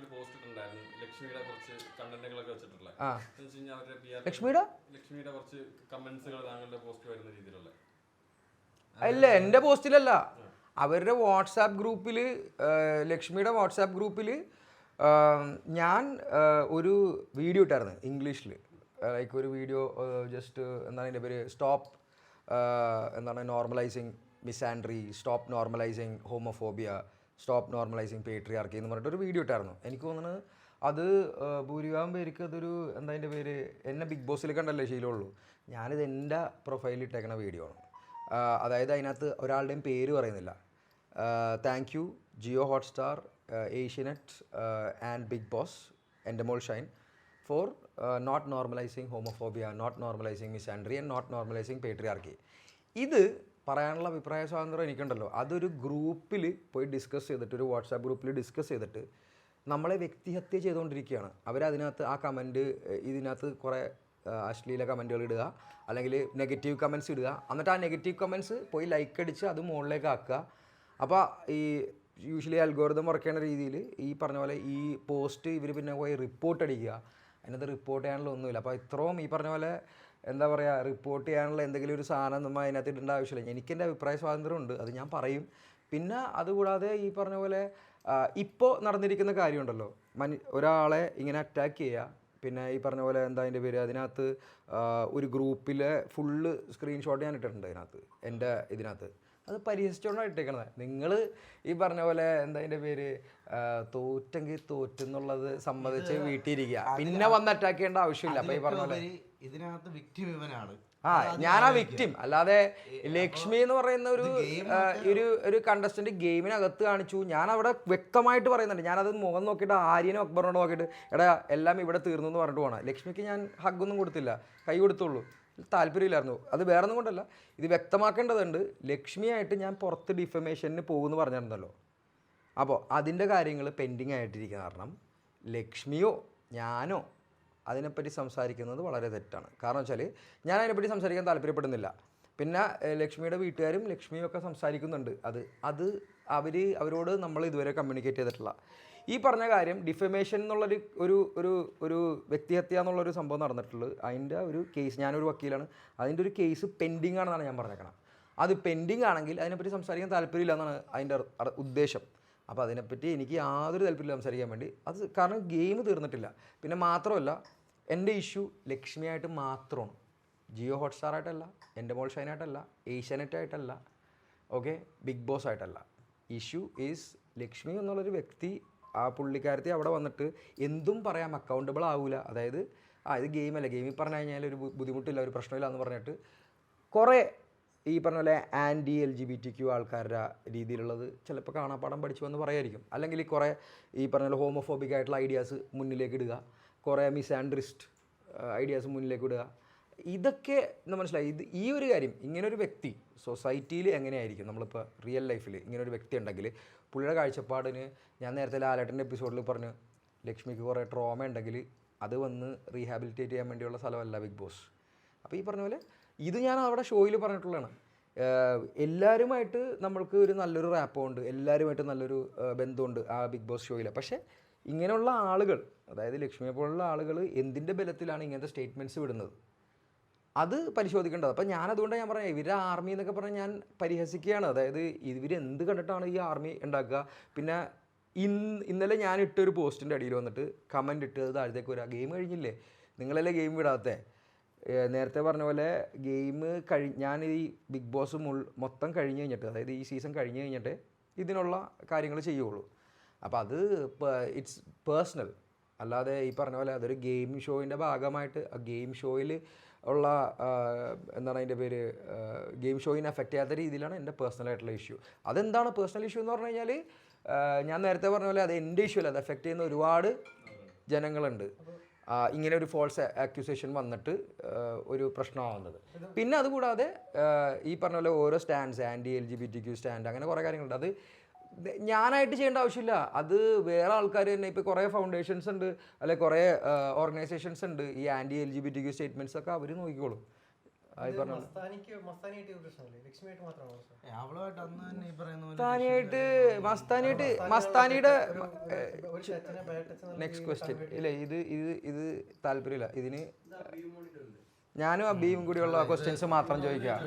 ചാനലിൽ പോസ്റ്റ് ലക്ഷ്മിയുടെ കുറച്ച് കണ്ടന്റുകളൊക്കെ വെച്ചിട്ടുള്ള. ആ. എന്ന് വെച്ച് കഴിഞ്ഞാൽ അവരുടെ PR ലക്ഷ്മിയുടെ? ലക്ഷ്മിയുടെ കുറച്ച് കമന്റ്സുകൾ താങ്കളുടെ പോസ്റ്റ് വരുന്ന രീതിയിലുള്ള. അല്ല എന്റെ പോസ്റ്റിലല്ല അവരുടെ വാട്സാപ്പ് ഗ്രൂപ്പിൽ ലക്ഷ്മിയുടെ വാട്സാപ്പ് ഗ്രൂപ്പിൽ ഞാൻ ആ, ഒരു വീഡിയോ ഇട്ടായിരുന്നു ഇംഗ്ലീഷിൽ ലൈക്ക് ഒരു വീഡിയോ ജസ്റ്റ് എന്താണ് എന്റെ പേര്? സ്റ്റോപ്പ് എന്താണ് normalising misandry stop normalising homophobia stop normalising patriarchy എന്ന് പറഞ്ഞിട്ട് ഒരു വീഡിയോ ഇട്ടായിരുന്നു. എനിക്ക് തോന്നുന്നത് അത് ഭൂരിഭാഗം പേർക്ക് അതൊരു എന്താ അതിന്റെ പേര്? എന്നെ ബിഗ് ബോസിൽ കണ്ടല്ലേ ശീലമുള്ളൂ. ഞാനിത് എന്റെ പ്രൊഫൈലിൽ ഇട്ടേക്കുന്ന വീഡിയോ ആണ്. അതായത് അതിനകത്ത് ഒരാളുടെയും പേര് പറയുന്നില്ല. Thank you Jio Hotstar Asianet and Bigg Boss എന്റെ മോൾ Shine for not normalising homophobia not normalising misandry and not normalising patriarchy ഇത് പറയാനുള്ള അഭിപ്രായ സ്വാതന്ത്ര്യം എനിക്കുണ്ടല്ലോ. അതൊരു ഗ്രൂപ്പിൽ പോയി ഡിസ്കസ് ചെയ്തിട്ട് ഒരു വാട്സാപ്പ് ഗ്രൂപ്പിൽ ഡിസ്കസ് ചെയ്തിട്ട് നമ്മളെ വ്യക്തിഹത്യ ചെയ്തുകൊണ്ടിരിക്കുകയാണ്. അവരതിനകത്ത് ആ കമന്റ് ഇതിനകത്ത് കുറേ അശ്ലീല കമന്റുകൾ ഇടുക അല്ലെങ്കിൽ നെഗറ്റീവ് കമൻസ് ഇടുക. എന്നിട്ട് ആ നെഗറ്റീവ് കമൻസ് പോയി ലൈക്ക് അടിച്ച് അത് മുകളിലേക്ക് ആക്കുക. അപ്പോൾ ഈ യൂഷ്വലി അൽഗോരിതം വർക്ക് രീതിയിൽ ഈ പറഞ്ഞ പോലെ ഈ പോസ്റ്റ് ഇവർ പിന്നെ പോയി റിപ്പോർട്ട് അടിക്കുക. അതിനകത്ത് റിപ്പോർട്ട് ചെയ്യാനുള്ള ഒന്നുമില്ല. അപ്പോൾ ഇത്രയും ഈ പറഞ്ഞ പോലെ എന്താ പറയുക റിപ്പോർട്ട് ചെയ്യാനുള്ള എന്തെങ്കിലും ഒരു സാധനം നമ്മൾ അതിനകത്ത് ഇടേണ്ട ആവശ്യമില്ല. എനിക്ക് എന്റെ അഭിപ്രായ സ്വാതന്ത്ര്യമുണ്ട് അത് ഞാൻ പറയും. പിന്നെ അതുകൂടാതെ ഈ പറഞ്ഞ പോലെ ഇപ്പോൾ നടന്നിരിക്കുന്ന കാര്യമുണ്ടല്ലോ. മനു ഒരാളെ ഇങ്ങനെ അറ്റാക്ക് ചെയ്യുക പിന്നെ ഈ പറഞ്ഞ പോലെ എന്താ അതിന്റെ പേര്? അതിനകത്ത് ഒരു ഗ്രൂപ്പിലെ ഫുള്ള് സ്ക്രീൻഷോട്ട് ഞാൻ ഇട്ടിട്ടുണ്ട് അതിനകത്ത് എന്റെ ഇതിനകത്ത്. അത് പരിഹസിച്ചുകൊണ്ടാണ് ഇട്ടേക്കണത്. നിങ്ങൾ ഈ പറഞ്ഞ പോലെ എന്താ അതിന്റെ പേര്? തോറ്റെങ്കിൽ തോറ്റെന്നുള്ളത് സമ്മതിച്ച് വീട്ടിലിരിക്കുക പിന്നെ വന്ന് അറ്റാക്ക് ചെയ്യേണ്ട ആവശ്യമില്ല. അപ്പോൾ ഈ പറഞ്ഞ പോലെ ഇതിനകത്ത് വിക്ടിം ഇവനാണ്. ആ ഞാൻ ആ വിക്ടിം അല്ലാതെ ലക്ഷ്മി എന്ന് പറയുന്ന ഒരു ഒരു ഒരു കണ്ടസ്റ്റന്റ് ഗെയിമിനകത്ത് കാണിച്ചു. ഞാൻ അവിടെ വ്യക്തമായിട്ട് പറയുന്നുണ്ട്. ഞാനത് മുഖം നോക്കിയിട്ട് ആര്യനും അക്ബറിനോട് നോക്കിയിട്ട് എടാ എല്ലാം ഇവിടെ തീർന്നു എന്ന് പറഞ്ഞിട്ട് പോകണം ലക്ഷ്മിക്ക് ഞാൻ ഹഗ്ഗൊന്നും കൊടുത്തില്ല. കൈ കൊടുത്തുള്ളൂ. താല്പര്യമില്ലായിരുന്നു. അത് വേറെ ഒന്നും കൊണ്ടല്ല. ഇത് വ്യക്തമാക്കേണ്ടതുണ്ട്. ലക്ഷ്മിയായിട്ട് ഞാൻ പുറത്ത് ഡിഫമേഷന് പോകുമെന്ന് പറഞ്ഞിരുന്നല്ലോ. അപ്പോൾ അതിന്റെ കാര്യങ്ങൾ പെൻഡിങ് ആയിട്ടിരിക്കുന്ന കാരണം ലക്ഷ്മിയോ ഞാനോ അതിനെപ്പറ്റി സംസാരിക്കുന്നത് വളരെ തെറ്റാണ്. കാരണം വെച്ചാൽ ഞാൻ അതിനെപ്പറ്റി സംസാരിക്കാൻ താല്പര്യപ്പെടുന്നില്ല. പിന്നെ ലക്ഷ്മിയുടെ വീട്ടുകാരും ലക്ഷ്മിയും ഒക്കെ സംസാരിക്കുന്നുണ്ട്. അത് അത് അവർ അവരോട് നമ്മൾ ഇതുവരെ കമ്മ്യൂണിക്കേറ്റ് ചെയ്തിട്ടില്ല. ഈ പറഞ്ഞ കാര്യം ഡിഫമേഷൻ എന്നുള്ളൊരു ഒരു ഒരു ഒരു വ്യക്തിഹത്യ എന്നുള്ളൊരു സംഭവം നടന്നിട്ടുള്ളത് അതിന്റെ ഒരു കേസ് ഞാനൊരു വക്കീലാണ്. അതിന്റെ ഒരു കേസ് പെൻഡിങ് ആണെന്നാണ് ഞാൻ പറഞ്ഞേക്കണം. അത് പെൻഡിങ് ആണെങ്കിൽ അതിനെപ്പറ്റി സംസാരിക്കാൻ താല്പര്യമില്ല എന്നാണ് അതിന്റെ ഉദ്ദേശം. അപ്പോൾ അതിനെപ്പറ്റി എനിക്ക് യാതൊരു താല്പര്യമില്ല സംസാരിക്കാൻ വേണ്ടി. അത് കാരണം ഗെയിം തീർന്നിട്ടില്ല. പിന്നെ മാത്രമല്ല എന്റെ ഇഷ്യൂ ലക്ഷ്മിയായിട്ട് മാത്രമാണ്. ജിയോ ഹോട്ട്സ്റ്റാറായിട്ടല്ല എന്റെ മോൾ ഷൈനായിട്ടല്ല ഏഷ്യാനെറ്റ് ആയിട്ടല്ല ഓക്കെ ബിഗ് ബോസ് ആയിട്ടല്ല ഇഷ്യൂ ഈസ് ലക്ഷ്മി എന്നുള്ളൊരു വ്യക്തി ആ പുള്ളിക്കാരത്തി അവിടെ വന്നിട്ട് എന്തും പറയാം അക്കൗണ്ടബിൾ ആവില്ല അതായത് ആ ഇത് ഗെയിമല്ല ഗെയിമിൽ പറഞ്ഞു കഴിഞ്ഞാൽ ഒരു ബുദ്ധിമുട്ടില്ല ഒരു പ്രശ്നമില്ല എന്ന് പറഞ്ഞിട്ട് കുറേ ഈ പറഞ്ഞ പോലെ anti L G B T Q ആൾക്കാരുടെ രീതിയിലുള്ളത് ചിലപ്പോൾ കാണാപ്പാടം പഠിച്ചു എന്ന് പറയായിരിക്കും. അല്ലെങ്കിൽ കുറേ ഈ പറഞ്ഞ പോലെ ഹോമോഫോബിക് ആയിട്ടുള്ള ഐഡിയാസ് മുന്നിലേക്ക് ഇടുക. കുറേ മിസാൻഡ്രിസ്റ്റ് ഐഡിയാസ് മുന്നിലേക്ക് ഇടുക ഇതൊക്കെ നമ്മൾ മനസ്സിലായി. ഇത് ഈ ഒരു കാര്യം ഇങ്ങനൊരു വ്യക്തി സൊസൈറ്റിയിൽ എങ്ങനെയായിരിക്കും? നമ്മളിപ്പോൾ റിയൽ ലൈഫിൽ ഇങ്ങനൊരു വ്യക്തി ഉണ്ടെങ്കിൽ പുള്ളിയുടെ കാഴ്ചപ്പാടിന് ഞാൻ നേരത്തെ ലാലേട്ടന്റെ എപ്പിസോഡിൽ പറഞ്ഞു ലക്ഷ്മിക്ക് കുറേ ട്രോമ ഉണ്ടെങ്കിൽ അത് വന്ന് റീഹാബിലിറ്റേറ്റ് ചെയ്യാൻ വേണ്ടിയുള്ള സ്ഥലമല്ല ബിഗ് ബോസ് അപ്പോൾ ഈ പറഞ്ഞ പോലെ ഇത് ഞാൻ അവിടെ ഷോയിൽ പറഞ്ഞിട്ടുള്ളതാണ്. എല്ലാവരുമായിട്ട് നമ്മൾക്ക് ഒരു നല്ലൊരു റാപ്പുണ്ട് എല്ലാവരുമായിട്ട് നല്ലൊരു ബന്ധമുണ്ട് ആ ബിഗ് ബോസ് ഷോയിൽ പക്ഷേ ഇങ്ങനെയുള്ള ആളുകൾ അതായത് ലക്ഷ്മിയെ പോലുള്ള ആളുകൾ എന്തിന്റെ ബലത്തിലാണ് ഇങ്ങനത്തെ സ്റ്റേറ്റ്മെന്റ്സ് വിടുന്നത്? അത് പരിശോധിക്കേണ്ടത്. അപ്പം ഞാൻ അതുകൊണ്ടാണ് ഞാൻ പറഞ്ഞത്. ഇവരെ ആർമി എന്നൊക്കെ പറഞ്ഞാൽ ഞാൻ പരിഹസിക്കുകയാണ്. അതായത് ഇവർ എന്ത് കണ്ടിട്ടാണ് ഈ ആർമി ഉണ്ടാക്കുക? പിന്നെ ഇന്ന് ഇന്നലെ ഞാൻ ഇട്ടൊരു പോസ്റ്റിന്റെ അടിയിൽ വന്നിട്ട് കമന്റ് ഇട്ട് താഴത്തേക്ക് വരിക ഗെയിം കഴിഞ്ഞില്ലേ? നിങ്ങളല്ലേ ഗെയിം വിടാത്തേ? നേരത്തെ പറഞ്ഞ പോലെ ഗെയിം കഴി ഞാൻ ഈ ബിഗ് ബോസ് മുൾ മൊത്തം കഴിഞ്ഞ് കഴിഞ്ഞിട്ട് അതായത് ഈ സീസൺ കഴിഞ്ഞ് കഴിഞ്ഞിട്ട് ഇതിനുള്ള കാര്യങ്ങൾ ചെയ്യുള്ളൂ. അപ്പോൾ അത് ഇറ്റ്സ് പേഴ്സണൽ അല്ലാതെ ഈ പറഞ്ഞ പോലെ അതൊരു ഗെയിം ഷോയിന്റെ ഭാഗമായിട്ട് ആ ഗെയിം ഷോയിൽ ഉള്ള എന്താണ് അതിന്റെ പേര് ഗെയിം ഷോയിനെ അഫക്റ്റ് ചെയ്യാത്ത രീതിയിലാണ് എന്റെ പേഴ്സണലായിട്ടുള്ള ഇഷ്യൂ അതെന്താണ് പേഴ്സണൽ ഇഷ്യൂ എന്ന് പറഞ്ഞു കഴിഞ്ഞാൽ ഞാൻ നേരത്തെ പറഞ്ഞ പോലെ അത് എന്റെ ഇഷ്യൂ അല്ല അത് എഫക്റ്റ് ചെയ്യുന്ന ഒരുപാട് ജനങ്ങളുണ്ട്. ഇങ്ങനെ ഒരു ഫോൾസ് ആക്യൂസേഷൻ വന്നിട്ട് ഒരു പ്രശ്നമാവുന്നത് പിന്നെ അതുകൂടാതെ ഈ പറഞ്ഞ പോലെ ഓരോ stands anti L G B T Q stand അങ്ങനെ കുറേ കാര്യങ്ങളുണ്ട്. അത് ഞാനായിട്ട് ചെയ്യേണ്ട ആവശ്യമില്ല. അത് വേറെ ആൾക്കാർ തന്നെ ഇപ്പോൾ കുറേ ഫൗണ്ടേഷൻസ് ഉണ്ട് അല്ലെ കുറേ ഓർഗനൈസേഷൻസ് ഉണ്ട്. ഈ anti L G B T Q statements ഒക്കെ അവർ നോക്കിക്കോളും. ആയി പറഞ്ഞു മസ്താനിക്ക് മസ്താനിയായിട്ട് മസ്താനിയായിട്ട് മസ്താനിയുടെ നെക്സ്റ്റ് ക്വസ്റ്റ്യൻ ഇല്ല ഇത് ഇത് ഇത് താല്പര്യമില്ല. ഇതിന് ഞാനും അബിയും കൂടിയുള്ള ക്വസ്റ്റ്യൻസ് മാത്രം ചോദിക്കാം.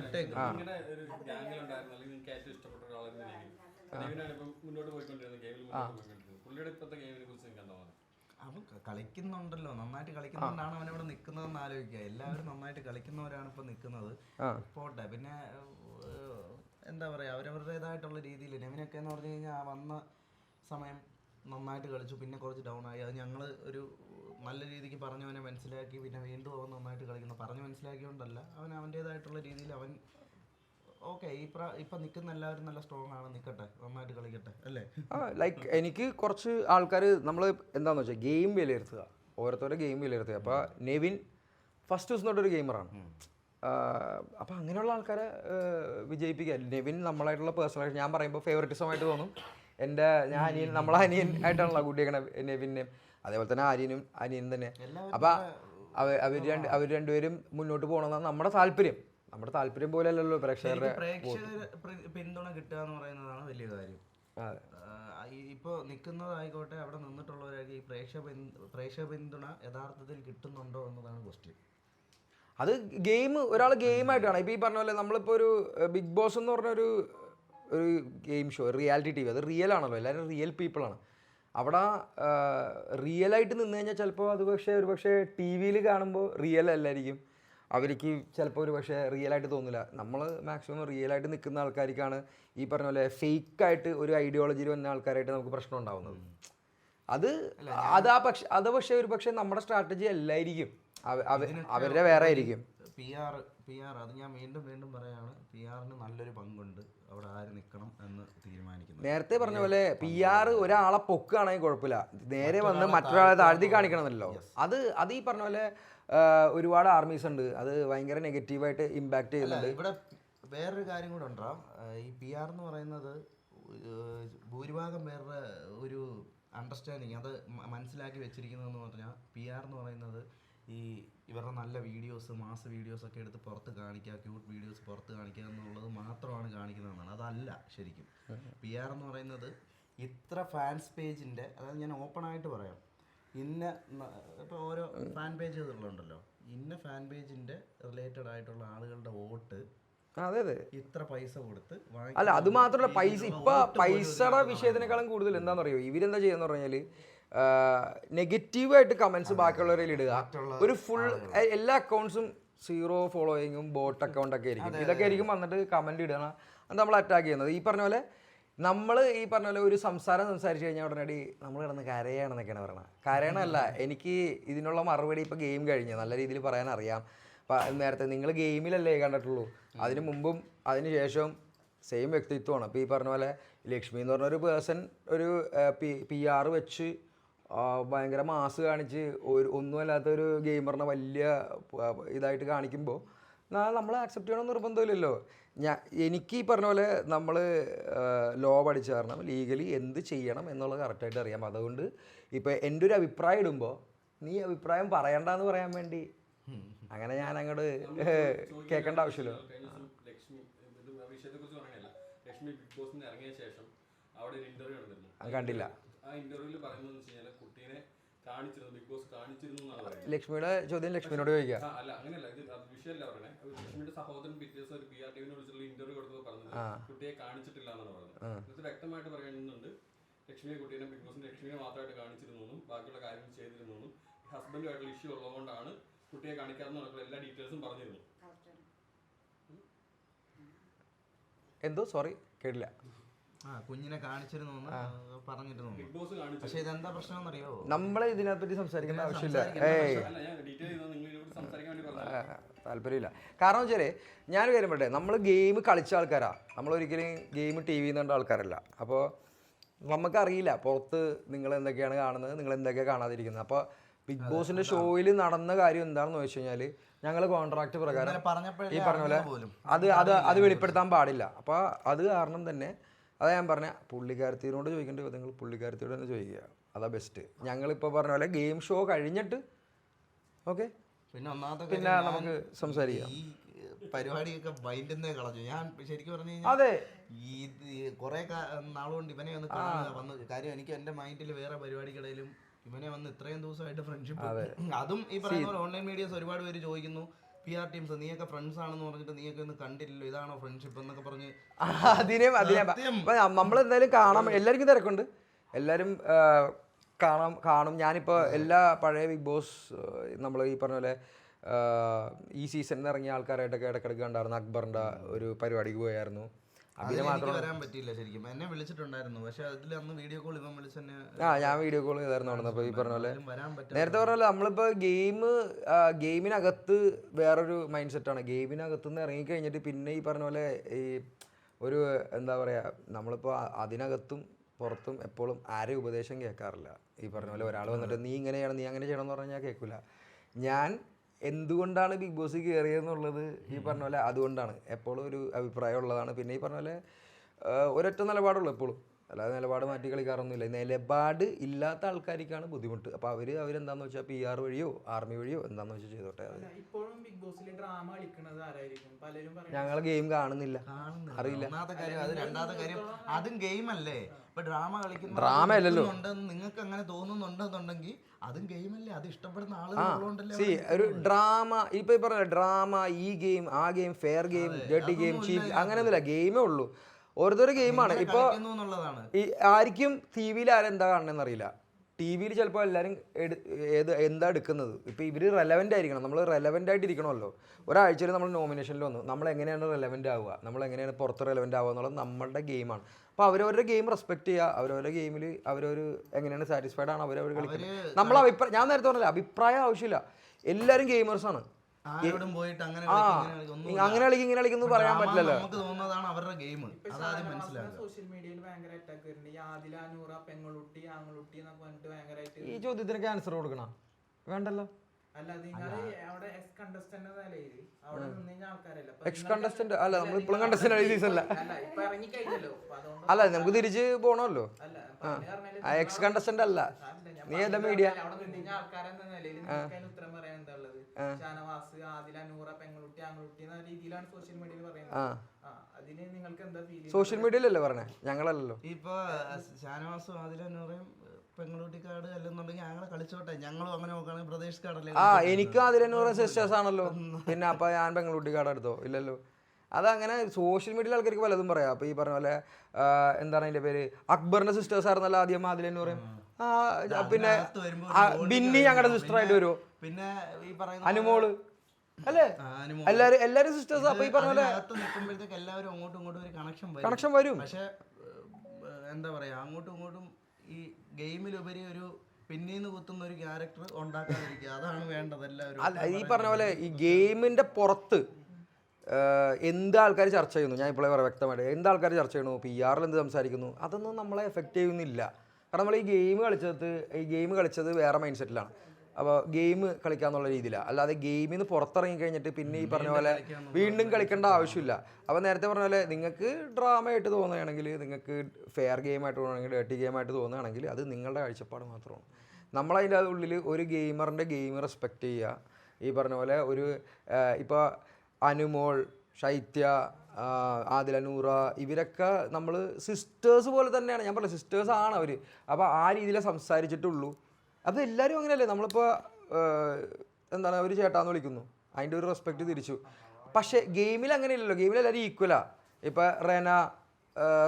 ആ. അവൻ കളിക്കുന്നുണ്ടല്ലോ. നന്നായിട്ട് കളിക്കുന്നുണ്ടാണ് അവൻ ഇവിടെ നിൽക്കുന്നതെന്ന് ആലോചിക്കുക. എല്ലാവരും നന്നായിട്ട് കളിക്കുന്നവരാണ് ഇപ്പൊ നിൽക്കുന്നത്. പോട്ടെ. പിന്നെ എന്താ പറയാ അവരവരുടേതായിട്ടുള്ള രീതിയിൽ നെവിനൊക്കെ എന്ന് പറഞ്ഞു കഴിഞ്ഞാൽ ആ വന്ന സമയം നന്നായിട്ട് കളിച്ചു. പിന്നെ കുറച്ച് ഡൗൺ ആയി. അത് ഞങ്ങൾ ഒരു നല്ല രീതിക്ക് പറഞ്ഞവനെ മനസ്സിലാക്കി പിന്നെ വീണ്ടും അവൻ നന്നായിട്ട് കളിക്കുന്നു. പറഞ്ഞു മനസ്സിലാക്കിയോണ്ടല്ല അവൻ അവന്റേതായിട്ടുള്ള രീതിയിൽ അവൻ ഓക്കെ പ്രാ നിൽക്കുന്ന എല്ലാവരും നല്ല സ്ട്രോങ് ആണ്. നിൽക്കട്ടെ നന്നായിട്ട് കളിക്കട്ടെ അല്ലേ? ലൈക്ക് എനിക്ക് കുറച്ച് ആൾക്കാർ നമ്മൾ എന്താണെന്ന് വെച്ചാൽ ഗെയിം വിലയിരുത്തുക. ഓരോരുത്തരുടെ ഗെയിം വിലയിരുത്തുക. അപ്പോൾ നെവിൻ ഫസ്റ്റ് ദിവസം തൊട്ടൊരു ഗെയിമറാണ് അപ്പോൾ അങ്ങനെയുള്ള ആൾക്കാരെ വിജയിപ്പിക്കുക. നെവിൻ നമ്മളായിട്ടുള്ള പേഴ്സണലായിട്ട് ഞാൻ പറയുമ്പോൾ ഫേവററ്റിസം ആയിട്ട് തോന്നും. എന്റെ ഞാൻ അനിയൻ നമ്മളെ അനിയൻ ആയിട്ടാണല്ലോ കൂട്ടിയേക്കണ നെവിനെ അതേപോലെ തന്നെ ആര്യനും അനിയനും തന്നെ. അപ്പം അവർ അവർ രണ്ട് അവർ രണ്ടുപേരും മുന്നോട്ട് പോകണമെന്നാണ് നമ്മുടെ താല്പര്യം. നമ്മുടെ താല്പര്യം പോലെ അല്ലല്ലോ പ്രേക്ഷകരുടെ പ്രേക്ഷകർ പിന്തുണ കിട്ടുക എന്ന് പറയുന്നതാണ് വലിയ കാര്യം. ഇപ്പോൾ നിൽക്കുന്നതായിക്കോട്ടെ അവിടെ നിന്നിട്ടുള്ളവരായിരിക്കും ഈ പ്രേക്ഷക പ്രേക്ഷക പിന്തുണ യഥാർത്ഥത്തിൽ കിട്ടുന്നുണ്ടോ എന്നതാണ് ക്വസ്റ്റ്യൻ അത് ഗെയിം ഒരാൾ ഗെയിമായിട്ടാണ്. ഇപ്പോൾ ഈ പറഞ്ഞ പോലെ നമ്മളിപ്പോൾ ഒരു ബിഗ് ബോസ് എന്ന് പറഞ്ഞ ഒരു ഒരു game show reality T V. അത് റിയൽ ആണല്ലോ. എല്ലാവരും റിയൽ പീപ്പിൾ പീപ്പിളാണ് അവിടെ റിയലായിട്ട് നിന്ന് കഴിഞ്ഞാൽ ചിലപ്പോൾ അത് പക്ഷേ ഒരു പക്ഷേ ടി വിയിൽ കാണുമ്പോൾ റിയൽ അല്ലായിരിക്കും. അവർക്ക് ചിലപ്പോൾ ഒരു പക്ഷേ റിയലായിട്ട് തോന്നില്ല നമ്മൾ മാക്സിമം റിയലായിട്ട് നിൽക്കുന്ന ആൾക്കാർക്കാണ് ഈ പറഞ്ഞ പോലെ ഫേക്കായിട്ട് ഒരു ഐഡിയോളജിയിൽ വന്ന ആൾക്കാരായിട്ട് നമുക്ക് പ്രശ്നം ഉണ്ടാവുന്നത്. അത് അത് ആ പക്ഷെ അത് പക്ഷേ ഒരു പക്ഷേ നമ്മുടെ സ്ട്രാറ്റജി അല്ലായിരിക്കും. അവ- അവ- അവരുടെ വേറെ ആയിരിക്കും. പി ആർ പി ആർ അത് ഞാൻ വീണ്ടും വീണ്ടും പറയാണ് പി ആറിന് നല്ലൊരു പങ്കുണ്ട്. അവിടെ ആര് നിൽക്കണം എന്ന് തീരുമാനിക്കുന്നു. നേരത്തെ പറഞ്ഞ പോലെ പി ആർ ഒരാളെ പൊക്കുകയാണെങ്കിൽ കുഴപ്പമില്ല. നേരെ വന്ന് മറ്റൊരാളെ താഴ്ത്തി കാണിക്കണമെന്നല്ലോ അത് അത് ഈ പറഞ്ഞ പോലെ ഒരുപാട് ആർമീസ് ഉണ്ട്. അത് ഭയങ്കര നെഗറ്റീവായിട്ട് ഇമ്പാക്ട് ചെയ്യുന്നുണ്ട്. ഇവിടെ വേറൊരു കാര്യം കൂടെ ഉണ്ടാവും. ഈ പി ആർ എന്ന് പറയുന്നത് ഭൂരിഭാഗം പേരുടെ ഒരു അണ്ടർസ്റ്റാൻഡിങ് അത് മനസ്സിലാക്കി വെച്ചിരിക്കുന്നതെന്ന് പറഞ്ഞാൽ പി ആർ എന്ന് പറയുന്നത് ഈ ഇവരുടെ നല്ല വീഡിയോസ് മാസ് വീഡിയോസ് ഒക്കെ എടുത്ത് പുറത്ത് കാണിക്കുക ക്യൂട്ട് വീഡിയോസ് പുറത്ത് കാണിക്കുക എന്നുള്ളത് മാത്രമാണ് കാണിക്കുന്നതെന്നാണ് അതല്ല ശരിക്കും. പി ആർ എന്ന് പറയുന്നത് ഇത്ര ഫാൻസ് പേജിന്റെ അതായത് ഞാൻ ഓപ്പൺ ആയിട്ട് പറയാം. ഇന്ന ഇപ്പോൾ ഓരോ ഫാൻ പേജുകളുണ്ടല്ലോ ഇന്ന ഫാൻ പേജിന്റെ റിലേറ്റഡ് ആയിട്ടുള്ള ആളുകളുടെ വോട്ട് അതെ അതെ. ഇത്ര പൈസ കൊടുത്ത് അല്ല അത് മാത്രമല്ല പൈസ ഇപ്പൊ പൈസയുടെ വിഷയത്തിനേക്കാളും കൂടുതൽ എന്താണെന്ന് അറിയോ ഇവരെന്താ ചെയ്യുന്ന പറഞ്ഞാൽ നെഗറ്റീവായിട്ട് കമന്റ്സ് ബാക്കിയുള്ളവരിൽ ഇടുക ഒരു ഫുൾ എല്ലാ അക്കൗണ്ട്സും സീറോ ഫോളോയിങ്ങും ബോട്ട് അക്കൗണ്ട് ഒക്കെ ആയിരിക്കും. ഇതൊക്കെ ആയിരിക്കും വന്നിട്ട് കമന്റ് ഇടണം അത് നമ്മൾ അറ്റാക്ക് ചെയ്യുന്നത്. ഈ പറഞ്ഞ പോലെ നമ്മൾ ഈ പറഞ്ഞ പോലെ ഒരു സംസാരം സംസാരിച്ചു കഴിഞ്ഞാൽ ഉടനടി നമ്മൾ കിടന്ന് കരയാണെന്നൊക്കെയാണ് പറയുന്നത്. കരയണമല്ല എനിക്ക് ഇതിനുള്ള മറുപടി ഇപ്പോൾ ഗെയിം കഴിഞ്ഞു. നല്ല രീതിയിൽ പറയാൻ അറിയാം. അപ്പം നേരത്തെ നിങ്ങൾ ഗെയിമിലല്ലേ കണ്ടിട്ടുള്ളൂ. അതിന് മുമ്പും അതിന് ശേഷവും സെയിം വ്യക്തിത്വമാണ്. അപ്പോൾ ഈ പറഞ്ഞ പോലെ ലക്ഷ്മി എന്ന് പറഞ്ഞ ഒരു പേഴ്സൺ ഒരു പി പി ആർ വെച്ച് ഭയങ്കര മാസ് കാണിച്ച് ഒരു ഒന്നുമല്ലാത്ത ഒരു ഗെയിമറിനെ വലിയ ഇതായിട്ട് കാണിക്കുമ്പോൾ നമ്മൾ ആക്സെപ്റ്റ് ചെയ്യണം നിർബന്ധമില്ലല്ലോ. ഞാൻ എനിക്ക് ഈ പറഞ്ഞ പോലെ നമ്മൾ ലോ പഠിച്ചു കാരണം ലീഗലി എന്ത് ചെയ്യണം എന്നുള്ളത് കറക്റ്റായിട്ട് അറിയാം. അതുകൊണ്ട് ഇപ്പോൾ എന്റെ ഒരു അഭിപ്രായം ഇടുമ്പോൾ നീ അഭിപ്രായം പറയണ്ടെന്ന് പറയാൻ വേണ്ടി. അങ്ങനെ ഞാൻ അങ്ങോട്ട് കേൾക്കേണ്ട ആവശ്യമില്ല. ലക്ഷ്മി ബിഗ് ബോസിന് ഇറങ്ങിയ ശേഷം അവിടെ ഒരു ഇന്റർവ്യൂ നടന്നിരുന്നു കണ്ടില്ല. ആ ഇന്റർവ്യൂവിൽ പറയുന്നത് വെച്ച് കഴിഞ്ഞാൽ കുട്ടീനെ കാണിച്ചിരുന്നു ബിഗ് ബോസ് കാണിച്ചിരുന്നു എന്നാണ് പറയുന്നത്. ലക്ഷ്മിയുടെ ചോദ്യം ലക്ഷ്മിയോട് ചോദിക്കാം ആ, അല്ല അങ്ങനെയല്ല ഇത് അത് വിഷയമല്ല പറയണേ അത് ലക്ഷ്മിയുടെ സഹോദരൻ പിറ്റേ ഒരു പി ആർ ടിവിനെ വിളിച്ചിട്ടുള്ള ഇന്റർവ്യൂ കൊടുത്തത് പറഞ്ഞത് കുട്ടിയെ കാണിച്ചിട്ടില്ല എന്നാണ് പറഞ്ഞത്. ഇത് വ്യക്തമായിട്ട് പറയുന്നുണ്ട് ലക്ഷ്മിയെ കുട്ടീനെ ബിഗ് ബോസിന്റെ ലക്ഷ്മിയെ മാത്രമായിട്ട് കാണിച്ചിരുന്നു എന്നും ബാക്കിയുള്ള കാര്യങ്ങൾ ചെയ്തിരുന്നു എന്നും ഹസ്ബൻഡുമായിട്ടുള്ള ഇഷ്യൂ ഉള്ളതുകൊണ്ടാണ് കുട്ടിയെ കാണിക്കാതെ നടക്കുന്ന എല്ലാ ഡീറ്റെയിൽസും പറഞ്ഞിരുന്നു. എന്തോ? സോറി കേട്ടില്ല. കുഞ്ഞിനെ കാണിച്ചിരുന്നു പറഞ്ഞിരുന്നു. ബിഗ് ബോസ് കാണിച്ചു. പക്ഷെ ഇതെന്താ പ്രശ്നം നമ്മളെ ഇതിനെപ്പറ്റി സംസാരിക്കേണ്ട ആവശ്യമില്ല. ഏയ്. അല്ല ഞാൻ ഡീറ്റെയിൽ നിങ്ങൾ ഇതിനോട് സംസാരിക്കാൻ വേണ്ടി പറഞ്ഞു ആ, താല്പര്യമില്ല. കാരണം വെച്ചാൽ ഞാനൊരു കാര്യം പറയട്ടെ നമ്മൾ ഗെയിം കളിച്ച ആൾക്കാരാ. നമ്മൾ ഒരിക്കലും ഗെയിം ടി വിയിൽ കണ്ട ആൾക്കാരല്ല. അപ്പോൾ നമുക്കറിയില്ല പുറത്ത് നിങ്ങൾ എന്തൊക്കെയാണ് കാണുന്നത് നിങ്ങൾ എന്തൊക്കെയാണ് കാണാതിരിക്കുന്നത്. അപ്പോൾ ബിഗ് ബോസിന്റെ ഷോയിൽ നടന്ന കാര്യം എന്താണെന്ന് വെച്ച് കഴിഞ്ഞാൽ ഞങ്ങൾ കോൺട്രാക്ട് പ്രകാരം ഈ പറഞ്ഞ പോലെ പോലും. അത് അത് അത് വെളിപ്പെടുത്താൻ പാടില്ല. അപ്പോൾ അത് കാരണം തന്നെ അതാ ഞാൻ പറഞ്ഞ പുള്ളിക്കാരത്തിനോട് ചോദിക്കേണ്ട ചോദ്യങ്ങൾ പുള്ളിക്കാരത്തിയോട് തന്നെ ചോദിക്കുക. അതാ ബെസ്റ്റ് ഞങ്ങളിപ്പോൾ പറഞ്ഞ പോലെ ഗെയിം ഷോ കഴിഞ്ഞിട്ട് ഓക്കെ പിന്നെ ഒന്നാമത്തെ പിന്നെ നമുക്ക് സംസാരിക്കാം. പരിപാടിയൊക്കെ മൈൻഡിന്നേ കളഞ്ഞു. ഞാൻ ശരിക്കും പറഞ്ഞു കഴിഞ്ഞാൽ അതെ. ഈ കുറെ നാളുകൊണ്ട് ഇവനെ ഒന്ന് വന്ന് കാര്യം എനിക്ക് എന്റെ മൈൻഡിൽ വേറെ പരിപാടിക്കിടയിലും ഇവനെ വന്ന് ഇത്രയും ദിവസമായിട്ട് ഫ്രണ്ട്ഷിപ്പ് അതും. ഈ പറയുന്ന ഓൺലൈൻ മീഡിയസ് ഒരുപാട് പേര് ചോദിക്കുന്നു. പി ആർ ടീംസ് നീയൊക്കെ ഫ്രണ്ട്സ് ആണെന്ന് പറഞ്ഞിട്ട് നീയൊക്കെ ഒന്ന് കണ്ടില്ലല്ലോ. ഇതാണോ ഫ്രണ്ട്ഷിപ്പ് എന്നൊക്കെ പറഞ്ഞ് അതിനെ. നമ്മൾ എന്തായാലും കാണാം. എല്ലാവർക്കും തിരക്കുണ്ട്. എല്ലാവരും കാണാം കാണും. ഞാനിപ്പോൾ എല്ലാ പഴയ ബിഗ് ബോസ് നമ്മൾ ഈ പറഞ്ഞ പോലെ ഈ സീസണിൽ ഇറങ്ങിയ ആൾക്കാരായിട്ടൊക്കെ ഇടയ്ക്കിടയ്ക്ക് കണ്ടായിരുന്നു. അക്ബറിന്റെ ഒരു പരിപാടിക്ക് പോയായിരുന്നു. അഭിനെ മാത്രം വരാൻ പറ്റിയില്ല ശരിക്കും. എന്നെ വിളിച്ചിട്ടുണ്ടായിരുന്നു. പക്ഷെ അതിൽ അന്ന് വീഡിയോ കോൾ ഇവൻ വിളിച്ചെന്നെ ആ ഞാൻ വീഡിയോ കോൾ ചെയ്തായിരുന്നു അപ്പോൾ ഈ പറഞ്ഞ പോലെ നേരത്തെ പറഞ്ഞ നമ്മളിപ്പോ നമ്മളിപ്പോൾ ഗെയിം ഗെയിമിനകത്ത് വേറൊരു മൈൻഡ് സെറ്റാണ് ഗെയിമിനകത്ത് നിന്ന് ഇറങ്ങി കഴിഞ്ഞിട്ട് പിന്നെ ഈ പറഞ്ഞ പോലെ ഈ ഒരു എന്താ പറയുക നമ്മളിപ്പോ അതിനകത്തും പുറത്തും എപ്പോഴും ആരെയും ഉപദേശം കേൾക്കാറില്ല. ഈ പറഞ്ഞ പോലെ ഒരാൾ വന്നിട്ട് നീ ഇങ്ങനെയാണ് നീ അങ്ങനെ ചെയ്യണം എന്ന് പറഞ്ഞാൽ കേൾക്കില്ല ഞാൻ എന്തുകൊണ്ടാണ് ബിഗ് ബോസ് കയറിയെന്നുള്ളത് ഈ പറഞ്ഞ പോലെ അതുകൊണ്ടാണ്. എപ്പോഴും ഒരു അഭിപ്രായം ഉള്ളതാണ്. പിന്നെ ഈ പറഞ്ഞ പോലെ ഒരൊറ്റ നിലപാടുള്ളൂ എപ്പോഴും അല്ലാതെ നിലപാട് മാറ്റി കളിക്കാറൊന്നുമില്ല. നിലപാട് ഇല്ലാത്ത ആൾക്കാർക്കാണ് ബുദ്ധിമുട്ട്. അപ്പോൾ അവർ അവരെന്താണെന്ന് വെച്ചാൽ പി ആർ വഴിയോ ആർമി വഴിയോ എന്താണെന്ന് വെച്ചാൽ ചെയ്തോട്ടെ. ഇപ്പോഴും ബിഗ് ബോസിൽ ഡ്രാമ ആരായിരിക്കും? പലരും ഞങ്ങൾ ഗെയിം കാണുന്നില്ല. കാണുന്നില്ല. അറിയില്ല. ഒന്നാമത്തെ കാര്യം അത് രണ്ടാമത്തെ കാര്യം അതും ഗെയിം അല്ലേ? ഇപ്പൊ ഡ്രാമ കളിക്കുന്ന ഡ്രാമ അല്ലല്ലോ. നിങ്ങൾക്ക് അങ്ങനെ തോന്നുന്നുണ്ടെന്നുണ്ടെങ്കിൽ അതും ഗെയിമല്ലേ അത് ഇഷ്ടപ്പെടുന്ന ആളുകളുണ്ടല്ലേ ഒരു ഡ്രാമ ഇപ്പൊ പറഞ്ഞ ഡ്രാമ ഈ ഗെയിം ആ game fair game dirty game cheap അങ്ങനെയൊന്നുമില്ല ഗെയിമേ ഉള്ളൂ. ഓരോരുത്തരുടെ ഗെയിമാണ്. ഇപ്പൊ ആയിരിക്കും ടി വിയിൽ ആരെന്താ കാണണമെന്ന് അറിയില്ല ടി വിയിൽ ചിലപ്പോൾ എല്ലാവരും ഏത് എന്താ എടുക്കുന്നത്? ഇപ്പോൾ ഇവർ റെലവന്റ് ആയിരിക്കണം. നമ്മൾ റെലവന്റ് ആയിട്ടിരിക്കണമല്ലോ ഒരാഴ്ചയിൽ നമ്മൾ നോമിനേഷനിൽ വന്നു. നമ്മൾ എങ്ങനെയാണ് റെലവന്റ് ആവുക? നമ്മൾ എങ്ങനെയാണ് പുറത്ത് റെലവന്റ് ആവുക എന്നുള്ളത് നമ്മളുടെ ഗെയിമാണ് അപ്പോൾ അവരവരുടെ ഗെയിം റെസ്പെക്ട് ചെയ്യുക. അവരവരുടെ ഗെയിമിൽ അവരൊരു എങ്ങനെയാണ് സാറ്റിസ്ഫൈഡ് ആണ് അവരവർ കളിക്കുന്നത്. നമ്മൾ അഭിപ്രായം ഞാൻ നേരത്തെ പറഞ്ഞില്ല അഭിപ്രായം ആവശ്യമില്ല. എല്ലാവരും ഗെയിമേഴ്സാണ് ആരോടും പോയിട്ട് അങ്ങനെ ആ കളിക്കും, ഇങ്ങനെ കളിക്കും, അങ്ങനെ കളിക്കും ഇങ്ങനെ കളിക്കും പറയാൻ പറ്റില്ലല്ലോ. നമുക്ക് തോന്നുന്നതാണ് അവരുടെ ഗെയിം അതാദ്യം മനസ്സിലാക്കുക. സോഷ്യൽ മീഡിയയിൽ ഭയങ്കര അറ്റാക്ക് വരുന്നുണ്ട്. ഈ ആദില നൂറ പെങ്ങളുട്ടി ആങ്ങളുട്ടി എന്നൊക്കെ പറഞ്ഞിട്ട് ഭയങ്കരമായിട്ട് ഈ ചോദ്യത്തിനൊക്കെ ആൻസർ കൊടുക്കണം? വേണ്ടല്ലോ. എക്സ് കണ്ടസ്റ്റന്റ് അല്ല. നമ്മൾ നിങ്ങൾ ഇപ്പോഴും കണ്ടസ്റ്റന്റ് ആയി സീസണില്ല അല്ല. അല്ല നമുക്ക് തിരിച്ച് ആ. എക്സ് കണ്ടസ്റ്റന്റ് അല്ല. നീ ഏതാ മീഡിയ ആദില സോഷ്യൽ മീഡിയയിൽ പറയുന്നത്. ആ. ആ നിങ്ങൾക്ക് എന്താ ഫീൽ സോഷ്യൽ മീഡിയയിലല്ലേ പറഞ്ഞേ? ഞങ്ങളല്ലല്ലോ. ഇപ്പൊ ഷാനവാസും പറയും പെങ്ങളൂട്ടിക്കാട് അല്ലെന്നുണ്ടെങ്കിൽ ഞങ്ങളെ കളിച്ചോട്ടെ. ഞങ്ങളും അങ്ങനെ നോക്കുകയാണെങ്കിൽ പ്രദേശ് ആ എനിക്ക് അതിലെന്നൂറ് സിസ്റ്റേഴ്സ് ആണല്ലോ. പിന്നെ അപ്പൊ ഞാൻ ബംഗളൂട്ടി കാർഡ് എടുത്തോ? ഇല്ലല്ലോ. അതങ്ങനെ സോഷ്യൽ മീഡിയയിൽ ആൾക്കാർക്ക് പലതും പറയാം. അപ്പൊ ഈ പറഞ്ഞ പോലെ എന്താണ് അതിന്റെ പേര്? അക്ബറിന്റെ സിസ്റ്റേഴ്സ് ആയിരുന്നല്ലോ ആദ്യം അതിലെന്ന് പറയും. പിന്നെ ബിന്നി ഞങ്ങളുടെ സിസ്റ്റർ ആയിട്ട് വരുമോ പിന്നെ ഈ പറയുന്ന അനുമോൾ. അല്ലേ. എല്ലാരും എല്ലാരും സിസ്റ്റേഴ്സ് അപ്പൊ ഈ പറഞ്ഞ പോലെ നിൽക്കുമ്പോഴത്തേക്ക് എല്ലാവരും അങ്ങോട്ടും ഇങ്ങോട്ടും ഒരു കണക്ഷൻ വരും. കണക്ഷൻ വരും. പക്ഷെ എന്താ പറയാ അങ്ങോട്ടും ഇങ്ങോട്ടും ഈ ഗെയിമിലുപരി ഒരു പിന്നീന്ന് കുത്തുന്ന ഒരു ക്യാരക്ടർ ഉണ്ടാക്കാതിരിക്കുക. അതാണ് വേണ്ടത് എല്ലാവരും. അല്ല ഈ പറഞ്ഞ പോലെ ഈ ഗെയിമിന്റെ പുറത്ത് എന്ത് ആൾക്കാർ ചർച്ച ചെയ്യുന്നു? ഞാൻ ഇപ്പോഴേ പറയാം വ്യക്തമായിട്ട്. എന്ത് ആൾക്കാർ ചർച്ച ചെയ്യണു പി ആറിൽ എന്ത് സംസാരിക്കുന്നു? അതൊന്നും നമ്മളെ എഫക്റ്റ് ചെയ്യുന്നില്ല. കാരണം നമ്മൾ ഈ ഗെയിം കളിച്ചത് ഈ ഗെയിം കളിച്ചത് വേറെ മൈൻഡ് സെറ്റിലാണ് അപ്പോൾ ഗെയിം കളിക്കാന്നുള്ള രീതിയിലാണ് അല്ലാതെ ഗെയിമിൽ നിന്ന് പുറത്തിറങ്ങി കഴിഞ്ഞിട്ട് പിന്നെ ഈ പറഞ്ഞ പോലെ വീണ്ടും കളിക്കേണ്ട ആവശ്യമില്ല. അപ്പോൾ നേരത്തെ പറഞ്ഞ പോലെ നിങ്ങൾക്ക് ഡ്രാമ ആയിട്ട് തോന്നുകയാണെങ്കിൽ നിങ്ങൾക്ക് ഫെയർ ഗെയിമായിട്ട് തോന്നുകയാണെങ്കിൽ ഡേർട്ടി ഗെയിമായിട്ട് തോന്നുകയാണെങ്കിൽ അത് നിങ്ങളുടെ കാഴ്ചപ്പാട് മാത്രമാണ്. നമ്മളതിന്റെ ഉള്ളിൽ ഒരു ഗെയിമറിന്റെ ഗെയിം റെസ്പെക്റ്റ് ചെയ്യുക. ഈ പറഞ്ഞ പോലെ ഒരു ഇപ്പോൾ അനുമോൾ ശൈത്യ ആദില നൂറ ഇവരൊക്കെ നമ്മൾ സിസ്റ്റേഴ്സ് പോലെ തന്നെയാണ്. ഞാൻ പറഞ്ഞത് സിസ്റ്റേഴ്സ് ആണ് അവർ അപ്പോൾ ആ രീതിയിലേ സംസാരിച്ചിട്ടുള്ളൂ. അപ്പോൾ എല്ലാവരും അങ്ങനെയല്ലേ? നമ്മളിപ്പോൾ എന്താണ് അവർ ചേട്ടാന്ന് വിളിക്കുന്നു. അതിന്റെ ഒരു റെസ്പെക്റ്റ് തിരിച്ചു. പക്ഷേ ഗെയിമിൽ അങ്ങനെയല്ലല്ലോ. ഗെയിമിൽ എല്ലാവരും ഈക്വലാ ഇപ്പോൾ റെന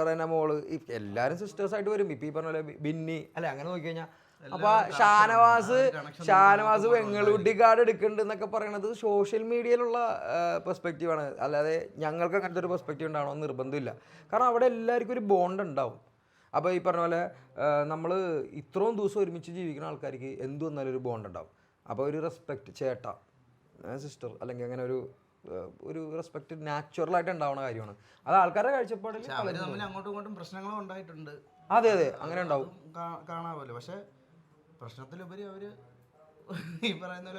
റെന മോൾ എല്ലാവരും സിസ്റ്റേഴ്സായിട്ട് വരും. ഇപ്പം ഈ പറഞ്ഞ പോലെ ബിന്നി അല്ലെ? അങ്ങനെ നോക്കി കഴിഞ്ഞാൽ അപ്പൊ ഷാനവാസ് ഷാനവാസ് വെങ്ങളൂട്ടി കാർഡ് എടുക്കുന്നുണ്ട് എന്നൊക്കെ പറയണത് സോഷ്യൽ മീഡിയയിലുള്ള പെർസ്പെക്റ്റീവാണ് ആണ്. അല്ലാതെ ഞങ്ങൾക്ക് അങ്ങനത്തെ ഒരു പെർസ്പെക്റ്റീവ് ഉണ്ടാവണമെന്ന് നിർബന്ധമില്ല. കാരണം അവിടെ എല്ലാവർക്കും ഒരു ബോണ്ട് ഉണ്ടാവും. അപ്പോൾ ഈ പറഞ്ഞ പോലെ നമ്മൾ ഇത്രയും ദിവസം ഒരുമിച്ച് ജീവിക്കുന്ന ആൾക്കാർക്ക് എന്തു വന്നാലും ഒരു ബോണ്ട് ഉണ്ടാവും. അപ്പോൾ ഒരു റെസ്പെക്റ്റ് ചേട്ട സിസ്റ്റർ അല്ലെങ്കിൽ അങ്ങനെ ഒരു ഒരു റെസ്പെക്റ്റ് നാച്ചുറൽ ആയിട്ട് ഉണ്ടാവുന്ന കാര്യമാണ്. അത് ആൾക്കാരുടെ കാഴ്ചപ്പാടിൽ അങ്ങോട്ടും ഇങ്ങോട്ടും പ്രശ്നങ്ങളും ഉണ്ടായിട്ടുണ്ട്. അതെ അതെ അങ്ങനെ ഉണ്ടാവും. കാണാമല്ലോ. പക്ഷെ പ്രശ്നത്തിലുപരി അവർ ഈ പറയുന്ന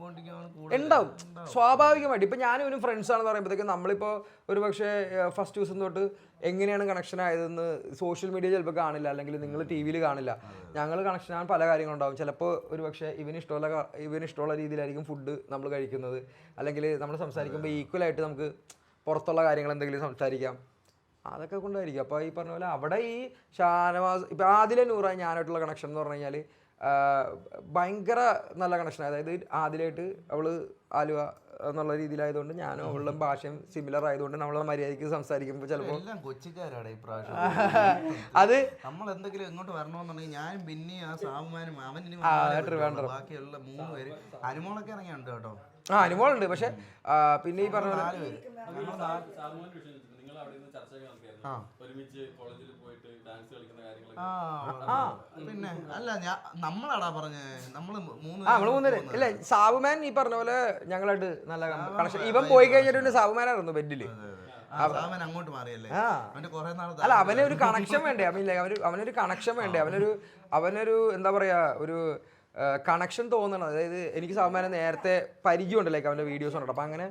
പോലെ ഉണ്ടാവും. സ്വാഭാവികമായിട്ട്. ഇപ്പം ഞാനും ഇവനും ഫ്രണ്ട്സ് ആണെന്ന് പറയുമ്പോഴത്തേക്കും നമ്മളിപ്പോ ഒരു പക്ഷേ ഫസ്റ്റ് ദിവസം തൊട്ട് എങ്ങനെയാണ് കണക്ഷൻ ആയതെന്ന് സോഷ്യൽ മീഡിയ ചിലപ്പോൾ കാണില്ല. അല്ലെങ്കിൽ നിങ്ങൾ ടി വിയിൽ കാണില്ല. ഞങ്ങൾ കണക്ഷൻ ആകാൻ പല കാര്യങ്ങളുണ്ടാവും. ചിലപ്പോൾ ഒരു പക്ഷേ ഇവന് ഇഷ്ടമുള്ള ഇവന് ഇഷ്ടമുള്ള രീതിയിലായിരിക്കും ഫുഡ് നമ്മൾ കഴിക്കുന്നത്. അല്ലെങ്കിൽ നമ്മൾ സംസാരിക്കുമ്പോൾ ഈക്വലായിട്ട് നമുക്ക് പുറത്തുള്ള കാര്യങ്ങൾ എന്തെങ്കിലും സംസാരിക്കാം. അതൊക്കെ കൊണ്ടായിരിക്കും. അപ്പോൾ ഈ പറഞ്ഞ പോലെ അവിടെ ഈ ഷാനവാസ് ഇപ്പം ആദ്യം നൂറായി ഞാനായിട്ടുള്ള കണക്ഷൻ എന്ന് പറഞ്ഞു കഴിഞ്ഞാൽ ഭയങ്കര നല്ല കണക്ഷൻ അതായത് ആദ്യമായിട്ട് അവൾ ആലുവ എന്നുള്ള രീതിയിലായതുകൊണ്ട് ഞാനും അവളുടെ ഭാഷയും സിമിലർ ആയതുകൊണ്ട് നമ്മളെ മര്യാദയ്ക്ക് സംസാരിക്കുമ്പോൾ ചിലപ്പോൾ എല്ലാം കൊച്ചിക്കാരാണ് ഈ പ്രാവശ്യം അത് നമ്മൾ എന്തെങ്കിലും ഇങ്ങോട്ട് വരണമെന്നുണ്ടെങ്കിൽ ഞാൻ പിന്നെ ആ സാബുമാനും. പറ്റുള്ളൂ. ബാക്കിയുള്ള മൂന്ന് പേര് അനുമോളൊക്കെ ഇറങ്ങിയുണ്ട് കേട്ടോ ആ അനുഭവമുണ്ട് പക്ഷെ പിന്നെ ഈ പറഞ്ഞ ഒരുമിച്ച് കോളേജിൽ പോയിട്ട് ഡാൻസ് കളിക്കുന്ന കാര്യങ്ങളൊക്കെ. ആ പിന്നെ അല്ല ഞാൻ നമ്മളാടാ പറഞ്ഞേ നമ്മൾ മൂന്ന് ആ നമ്മൾ മൂന്നുപേര് ഇല്ല സാബുമാൻ ഈ പറഞ്ഞ പോലെ ഞങ്ങളായിട്ട് നല്ല കണക്ഷൻ ഇവൻ പോയി കഴിഞ്ഞിട്ട് പിന്നെ സാബുമാനായിരുന്നു ബെഡിൽ. ആ, അങ്ങോട്ട് മാറിയല്ലേ? അവന്റെ കുറെ നാൾ അല്ല അവനെ ഒരു കണക്ഷൻ വേണ്ടേ? അവൻ അവന് അവനൊരു കണക്ഷൻ വേണ്ടേ? അവനൊരു അവനൊരു എന്താ പറയാ ഒരു കണക്ഷൻ തോന്നണം. അതായത് എനിക്ക് സാബുമാനെ നേരത്തെ പരിചയമുണ്ട് ലൈക്ക് അവന്റെ വീഡിയോസ് ഉണ്ട് അപ്പം അങ്ങനെ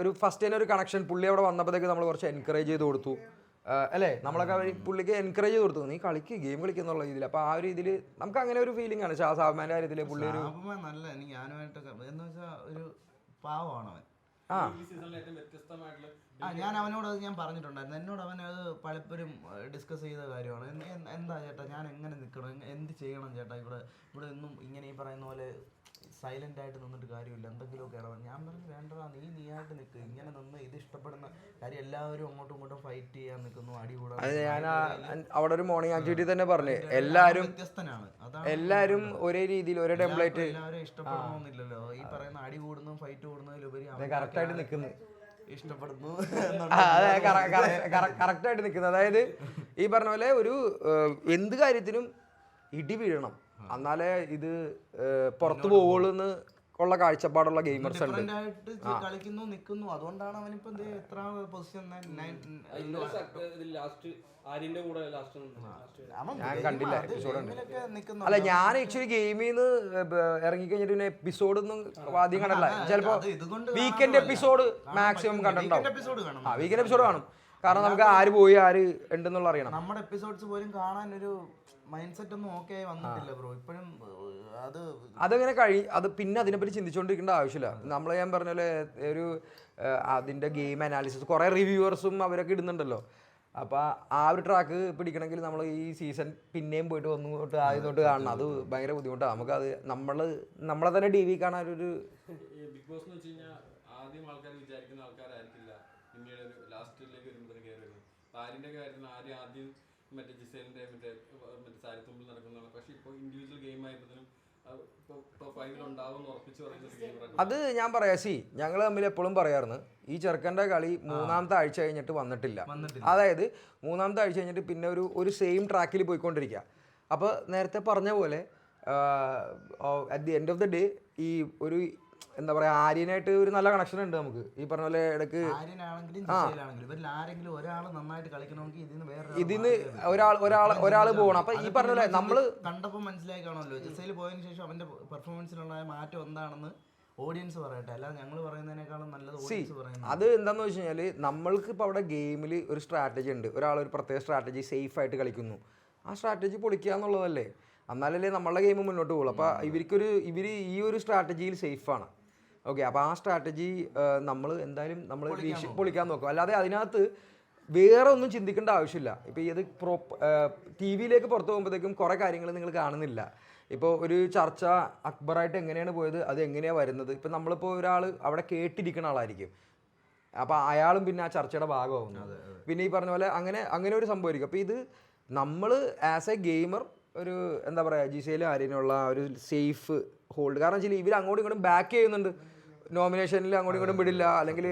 ഒരു ഫസ്റ്റ് തന്നെ ഒരു കണക്ഷൻ പുള്ളി അവിടെ വന്നപ്പോഴത്തേക്ക് നമ്മൾ കുറച്ച് എൻകറേജ് ചെയ്ത് കൊടുത്തു. അല്ലേ? നമ്മളൊക്കെ പുള്ളിക്ക് എൻകറേജ് ചെയ്ത് കൊടുത്തു. നീ കളിക്ക് ഗെയിം കളിക്കുന്നുള്ള രീതിയിൽ. അപ്പൊ ആ ഒരു രീതിയിൽ നമുക്ക് അങ്ങനെ ഒരു ഫീലിംഗ് ആണ് ഷാ കാര്യത്തിൽ കാര്യത്തിൽ പുള്ളി ഒരു നല്ല എനിക്ക് ഞാനുമായിട്ടൊക്കെ എന്ന് വെച്ചാൽ ഒരു പാവമാണ് അവൻ ആ. ഈ സീസണിലെ ഏറ്റവും വ്യത്യസ്തമായിട്ടുള്ള ഞാൻ അവനോട് അത് ഞാൻ പറഞ്ഞിട്ടുണ്ടായിരുന്നു. എന്നോട് അവൻ അത് പലപ്പോഴും ഡിസ്കസ് ചെയ്ത കാര്യമാണ്. എന്താ ചേട്ടാ ഞാൻ എങ്ങനെ നിൽക്കണം എന്ത് ചെയ്യണം ചേട്ടാ? ഇവിടെ ഇവിടെ ഒന്നും ഇങ്ങനെ ഈ പറയുന്ന പോലെ സൈലന്റ് ആയിട്ട് നിന്നിട്ട് കാര്യമില്ല. എന്തെങ്കിലുമൊക്കെ ഇടപെടും ഞാൻ പറഞ്ഞു വേണ്ടടാ നീ നീയായിട്ട് നിൽക്ക് ഇങ്ങനെ നിന്ന് ഇത് ഇഷ്ടപ്പെടുന്ന കാര്യം എല്ലാവരും അങ്ങോട്ടും ഇങ്ങോട്ടും ഫൈറ്റ് ചെയ്യാൻ നിൽക്കുന്നു. അടി അത് ഞാൻ അവിടെ ഒരു മോർണിംഗ് ആക്ടിവിറ്റി തന്നെ പറഞ്ഞു. എല്ലാവരും വ്യത്യസ്തനാണ്. അതാണ് എല്ലാവരും ഒരേ രീതിയിൽ ഒരേ ടെംപ്ലേറ്റ് എല്ലാവരും ഇഷ്ടപ്പെടണമെന്നില്ലല്ലോ ഈ പറയുന്ന അടി കൂടുന്നതും ഫൈറ്റ് കൂടുന്നതിലുപരി അവൻ കറക്റ്റായിട്ട് നിൽക്കുന്നു. ഇഷ്ടപ്പെടുന്നു ആയിട്ട് നിൽക്കുന്നത് അതായത് ഈ പറഞ്ഞ പോലെ ഒരു എന്ത് കാര്യത്തിനും ഇടി വീഴണം. എന്നാലേ ഇത് പുറത്തു പോവുള്ളൂ എന്ന് ഉള്ള കാഴ്ചപ്പാടുള്ള ഗെയിമേഴ്സ് ഉണ്ട്. കളിക്കുന്നു നിൽക്കുന്നു അതുകൊണ്ടാണ് അവനിപ്പോ എത്ര പൊസിഷൻ ഞാൻ കണ്ടില്ല എപ്പിസോഡ് ഉണ്ട് അല്ല ഞാൻ ആക്ച്വലി ഗെയിമിൽ നിന്ന് ഇറങ്ങിക്കഴിഞ്ഞിട്ട് പിന്നെ എപ്പിസോഡ് ഒന്നും ആദ്യം കണ്ടല്ല ചിലപ്പോ വീക്കെൻഡ് എപ്പിസോഡ് മാക്സിമം കണ്ടിട്ടുണ്ടാവും. എപ്പിസോഡ് കാണണം. ആ വീക്കെൻഡ് എപ്പിസോഡ് കാണും. കാരണം നമുക്ക് ആര് പോയി ആര് ഉണ്ടെന്നുള്ള അറിയണം. നമ്മുടെ എപ്പിസോഡ്സ് പോലും കാണാൻ ഒരു മൈൻഡ് സെറ്റ് ഒന്നും ഓക്കെ ആയി വന്നിട്ടില്ല ബ്രോ ഇപ്പോഴും അത് അതങ്ങനെ കഴി അത് പിന്നെ അതിനെപ്പറ്റി ചിന്തിച്ചുകൊണ്ടിരിക്കേണ്ട ആവശ്യമില്ല. നമ്മൾ ഞാൻ പറഞ്ഞ പോലെ ഒരു അതിന്റെ അതിന്റെ ഗെയിം അനാലിസിസ് കുറേ റിവ്യൂവേഴ്സും അവരൊക്കെ ഇടുന്നുണ്ടല്ലോ. അപ്പോൾ ആ ഒരു ട്രാക്ക് പിടിക്കണമെങ്കിൽ നമ്മൾ ഈ സീസൺ പിന്നെയും പോയിട്ട് ഒന്നും തൊട്ട് ആദ്യം തൊട്ട് കാണണം. അത് ഭയങ്കര ബുദ്ധിമുട്ടാണ് നമുക്കത് നമ്മൾ നമ്മളെ തന്നെ ടി വി കാണാൻ ഒരു ബിഗ് ബോസ് എന്ന് വെച്ച് കഴിഞ്ഞാൽ ആദ്യം ആൾക്കാർ വിചാരിക്കുന്ന ആൾക്കാരായിരിക്കില്ല. പിന്നീട് ലാസ്റ്റിലേക്ക് വരുമ്പോഴത്തേക്ക് കയറി വരുന്നത് ആര്യന്റെ കാര്യത്തിൽ ആദ്യം ആദ്യം മറ്റേ ജിസേലിന്റെ മറ്റേ സാരിത്തുമ്പിൽ നടക്കുന്നതാണ്. പക്ഷെ ഇപ്പോൾ ഇൻഡിവിജ്വൽ ഗെയിം ആയപ്പോഴത്തേനും അത് ഞാൻ പറയാ. സി ഞങ്ങൾ തമ്മിൽ എപ്പോഴും പറയാറുണ്ട്. ഈ ചെറുക്കന്റെ കളി മൂന്നാമത്തെ ആഴ്ച കഴിഞ്ഞിട്ട് വന്നിട്ടില്ല. വന്നിട്ടില്ല. അതായത് മൂന്നാമത്തെ ആഴ്ച കഴിഞ്ഞിട്ട് പിന്നെ ഒരു ഒരു സെയിം ട്രാക്കിൽ പോയിക്കൊണ്ടിരിക്കുക അപ്പോൾ നേരത്തെ പറഞ്ഞ പോലെ at the end of the day ഈ ഒരു എന്താ പറയാ ആര്യനായിട്ട് ഒരു നല്ല കണക്ഷൻ ഉണ്ട് നമുക്ക്. ഈ പറഞ്ഞ പോലെ ഇടയ്ക്ക് ഇതിന്ന് ഒരാൾ ഒരാൾ ഒരാൾ പോകണം അപ്പൊ ഈ പറഞ്ഞ പോലെ നമ്മൾ കണ്ടപ്പോ മനസ്സിലായി കാണുമല്ലോ ജിസയിൽ പോയതിനു ശേഷം അവന്റെ പെർഫോമൻസിലുള്ള മാറ്റം എന്താണെന്ന് ഓഡിയൻസ് പറയട്ടെ. അല്ലാതെ ഞങ്ങൾ പറയുന്നതിനേക്കാളും നല്ലത് അത് എന്താന്ന് വെച്ച് കഴിഞ്ഞാൽ നമ്മൾക്ക് ഇപ്പോൾ അവിടെ ഗെയിമിൽ ഒരു സ്ട്രാറ്റജി ഉണ്ട്. ഒരാൾ ഒരു പ്രത്യേക സ്ട്രാറ്റജി സേഫ് ആയിട്ട് കളിക്കുന്നു. ആ സ്ട്രാറ്റജി പൊളിക്കുക എന്നുള്ളതല്ലേ എന്നാലല്ലേ നമ്മളുടെ ഗെയിം മുന്നോട്ട് പോകുള്ളൂ. അപ്പോൾ ഇവർക്കൊരു ഇവർ ഈ ഒരു സ്ട്രാറ്റജിയിൽ സേഫാണ് ഓക്കെ അപ്പോൾ ആ സ്ട്രാറ്റജി നമ്മൾ എന്തായാലും നമ്മൾ പൊളിക്കാൻ നോക്കും. അല്ലാതെ അതിനകത്ത് വേറെ ഒന്നും ചിന്തിക്കേണ്ട ആവശ്യമില്ല. ഇപ്പോൾ ഇത് പ്രോ ടി വിയിലേക്ക് പുറത്തു പോകുമ്പോഴത്തേക്കും കുറേ കാര്യങ്ങൾ നിങ്ങൾ കാണുന്നില്ല. ഇപ്പോൾ ഒരു ചർച്ച അക്ബറായിട്ട് എങ്ങനെയാണ് പോയത് അത് എങ്ങനെയാണ് വരുന്നത്? ഇപ്പം നമ്മളിപ്പോൾ ഒരാൾ അവിടെ കേട്ടിരിക്കുന്ന ആളായിരിക്കും. അപ്പോൾ അയാളും പിന്നെ ആ ചർച്ചയുടെ ഭാഗമാവുന്നു. പിന്നെ ഈ പറഞ്ഞ പോലെ അങ്ങനെ അങ്ങനെ ഒരു സംഭവമായിരിക്കും. അപ്പോൾ ഇത് നമ്മൾ ആസ് എ ഗെയിമർ ഒരു എന്താ പറയുക ജിസയിലും ആര്യനുള്ള ഒരു സേഫ് ഹോൾഡ്. കാരണം വെച്ചാൽ ഇവർ അങ്ങോട്ടും ഇങ്ങോട്ടും ബാക്ക് ചെയ്യുന്നുണ്ട്. നോമിനേഷനിൽ അങ്ങോട്ടും ഇങ്ങോട്ടും വിടില്ല. അല്ലെങ്കിൽ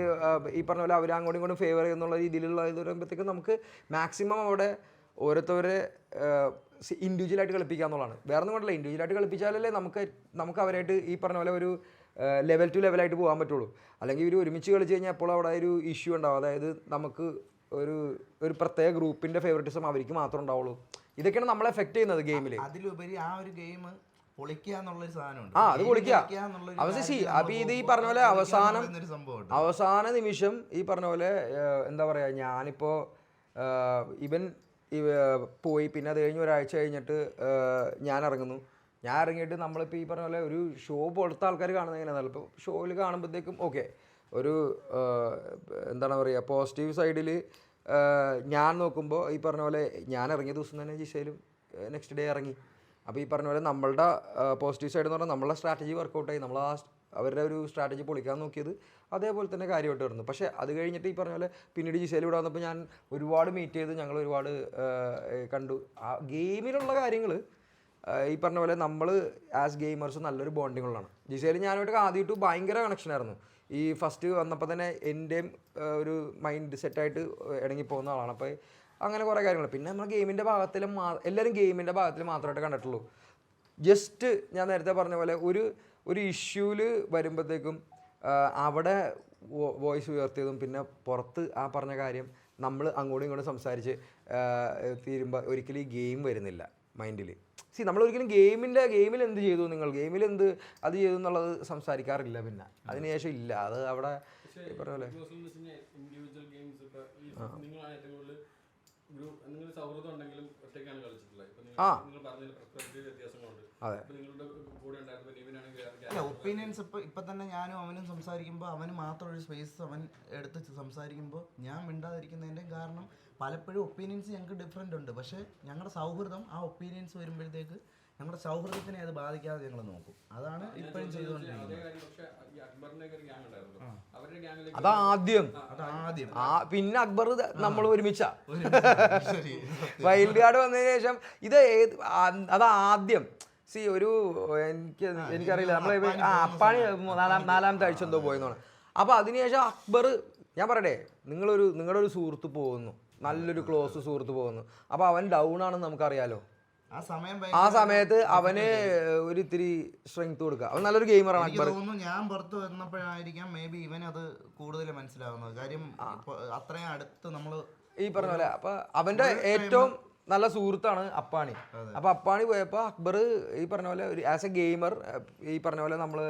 ഈ പറഞ്ഞ പോലെ അവർ അങ്ങോട്ടും ഇങ്ങോട്ടും ഫേവർ ചെയ്യുന്നുള്ള രീതിയിലുള്ള ഇത് വരുമ്പോഴത്തേക്കും നമുക്ക് മാക്സിമം അവിടെ ഓരോരുത്തരെ ഇൻഡിവിജ്വൽ ആയിട്ട് കളിപ്പിക്കുക എന്നുള്ളതാണ്. വേറെ ഒന്നും കൊണ്ടല്ല. ഇൻഡിവിജ്വൽ ആയിട്ട് കളിപ്പിച്ചാലല്ലേ നമുക്ക് നമുക്ക് അവരായിട്ട് ഈ പറഞ്ഞ പോലെ ഒരു ലെവൽ ടു ലെവലായിട്ട് പോകാൻ പറ്റുള്ളൂ. അല്ലെങ്കിൽ ഇവർ ഒരുമിച്ച് കളിച്ച് കഴിഞ്ഞാൽ അപ്പോൾ അവിടെ ഒരു ഇഷ്യൂ ഉണ്ടാവും. അതായത് നമുക്ക് ഒരു ഒരു പ്രത്യേക ഗ്രൂപ്പിന്റെ ഫേവറിറ്റിസം അവർക്ക് മാത്രമേ ഉണ്ടാവുള്ളൂ. ഇതൊക്കെയാണ് നമ്മളെ എഫക്ട് ചെയ്യുന്നത് ഗെയിമിൽ അതിലുപരി ആ ഒരു ഗെയിം ആ, അത് പൊളിക്കുക. അപ്പൊ ഇത് ഈ പറഞ്ഞ പോലെ അവസാനം-. അവസാന നിമിഷം ഈ പറഞ്ഞ പോലെ എന്താ പറയാ ഞാനിപ്പോ ഇവൻ പോയി. പിന്നെ അത് കഴിഞ്ഞ് ഒരാഴ്ച കഴിഞ്ഞിട്ട് ഞാൻ ഇറങ്ങുന്നു ഞാൻ ഇറങ്ങിയിട്ട് നമ്മളിപ്പോൾ ഈ പറഞ്ഞ പോലെ ഒരു ഷോ പോലത്തെ ആൾക്കാർ കാണുന്നത് എങ്ങനെയാണ് ഇപ്പോൾ ഷോയിൽ കാണുമ്പോഴത്തേക്കും ഓക്കെ ഒരു എന്താണ് പറയുക പോസിറ്റീവ് സൈഡിൽ ഞാൻ നോക്കുമ്പോൾ ഈ പറഞ്ഞ പോലെ ഞാൻ ഇറങ്ങിയ ദിവസം തന്നെ ജിസയിലും നെക്സ്റ്റ് ഡേ ഇറങ്ങി. അപ്പോൾ ഈ പറഞ്ഞ പോലെ നമ്മളുടെ പോസിറ്റീവ് സൈഡ് എന്ന് പറഞ്ഞാൽ നമ്മളുടെ സ്ട്രാറ്റജി വർക്കൗട്ടായി നമ്മൾ ആ അവരുടെ ഒരു സ്ട്രാറ്റജി പൊളിക്കാൻ നോക്കിയത് അതേപോലെ തന്നെ കാര്യമായിട്ട് വരുന്നു. പക്ഷേ അത് കഴിഞ്ഞിട്ട് ഈ പറഞ്ഞ പോലെ പിന്നീട് ജിസയിൽ ഇവിടെ വന്നപ്പോൾ ഞാൻ ഒരുപാട് മീറ്റ് ചെയ്ത് ഞങ്ങൾ ഒരുപാട് കണ്ടു. ആ ഗെയിമിലുള്ള കാര്യങ്ങൾ ഈ പറഞ്ഞ പോലെ നമ്മൾ ആസ് ഗെയിമേഴ്സ് നല്ലൊരു ബോണ്ടിങ്ങുള്ളതാണ് ജിസയിൽ ഞാനായിട്ട് ആദ്യമായിട്ട് ഭയങ്കര കണക്ഷനായിരുന്നു ഈ ഫസ്റ്റ് വന്നപ്പോൾ തന്നെ എന്റെയും ഒരു മൈൻഡ് സെറ്റായിട്ട് പോകുന്ന ആളാണ്. അപ്പോൾ അങ്ങനെ കുറേ കാര്യങ്ങൾ പിന്നെ നമ്മൾ ഗെയിമിന്റെ ഭാഗത്തിൽ മാ എല്ലാവരും ഗെയിമിന്റെ ഭാഗത്തിൽ മാത്രമായിട്ട് കണ്ടിട്ടുള്ളൂ. ജസ്റ്റ് ഞാൻ നേരത്തെ പറഞ്ഞ പോലെ ഒരു ഒരു ഇഷ്യൂവിൽ വരുമ്പോഴത്തേക്കും അവിടെ വോയിസ് ഉയർത്തിയതും പിന്നെ പുറത്ത് ആ പറഞ്ഞ കാര്യം നമ്മൾ അങ്ങോട്ടും ഇങ്ങോട്ടും സംസാരിച്ച് തീരുമ്പോൾ ഒരിക്കലും ഈ ഗെയിം വരുന്നില്ല. മൈൻഡിൽ സി നമ്മൾ ഒരിക്കലും ഗെയിമിന്റെ ഗെയിമിൽ എന്ത് ചെയ്തു നിങ്ങൾ? ഗെയിമിൽ എന്ത് അത് ചെയ്തു എന്നുള്ളത് സംസാരിക്കാറില്ല പിന്നെ. അതിനുശേഷം ഇല്ല. അത് അവിടെ പറഞ്ഞ പോലെ ആ. അതെ. അല്ല ഒപ്പീനിയൻസ് ഇപ്പൊ ഇപ്പൊ തന്നെ ഞാനും അവനും സംസാരിക്കുമ്പോൾ അവന് മാത്രം ഒരു സ്പേസ് അവൻ എടുത്ത് സംസാരിക്കുമ്പോൾ ഞാൻ മിണ്ടാതിരിക്കുന്നതിന്റെ കാരണം പലപ്പോഴും ഒപ്പീനിയൻസ് ഞങ്ങൾക്ക് ഡിഫറെന്റ് ഉണ്ട്. പക്ഷേ ഞങ്ങളുടെ സൗഹൃദം ആ ഒപ്പീനിയൻസ് വരുമ്പോഴത്തേക്ക് ഞങ്ങളുടെ സൗഹൃദത്തിനെ അത് ബാധിക്കാതെ ഞങ്ങൾ നോക്കും. അതാണ് ഇപ്പോഴും ചെയ്തുകൊണ്ടിരിക്കുന്നത്. അതാദ്യം അത് ആദ്യം. പിന്നെ അക്ബർ നമ്മൾ ഒരുമിച്ച. വൈൽഡ് കാർഡ് വന്നതിന് ശേഷം ഇത് അത് ആദ്യം. സി ഒരു എനിക്ക് എനിക്കറിയില്ല. നമ്മൾ ആ അപ്പാണി നാലാം നാലാമത്തെ ആഴ്ച എന്തോ പോയെന്നാണ്. അപ്പോൾ അതിനുശേഷം അക്ബർ ഞാൻ പറയട്ടെ നിങ്ങളൊരു നിങ്ങളുടെ ഒരു സുഹൃത്ത് പോകുന്നു. നല്ലൊരു ക്ലോസ് സുഹൃത്ത് പോകുന്നു. അപ്പോൾ അവൻ ഡൗൺ ആണെന്ന് നമുക്കറിയാലോ. ആ സമയം ആ സമയത്ത് അവന് ഒരു ഇത്തിരി സ്ട്രെങ്ത് കൊടുക്കുക. അവൻ നല്ലൊരു ഗെയിമറാണ് അക്ബർ. തോന്നുന്നു ഞാൻ പുറത്ത് വന്നപ്പോഴായിരിക്കാം മേ ബി ഇവൻ അത് കൂടുതൽ മനസ്സിലാവുന്നത്. കാര്യം അത്രയും അടുത്ത് നമ്മൾ ഈ പറഞ്ഞ പോലെ അപ്പൊ അവന്റെ ഏറ്റവും നല്ല സുഹൃത്താണ് അപ്പാണി. അപ്പൊ അപ്പാണി പോയപ്പോ അക്ബർ ഈ പറഞ്ഞ പോലെ ഒരു ആസ് എ ഗെയിമർ ഈ പറഞ്ഞ പോലെ നമ്മൾ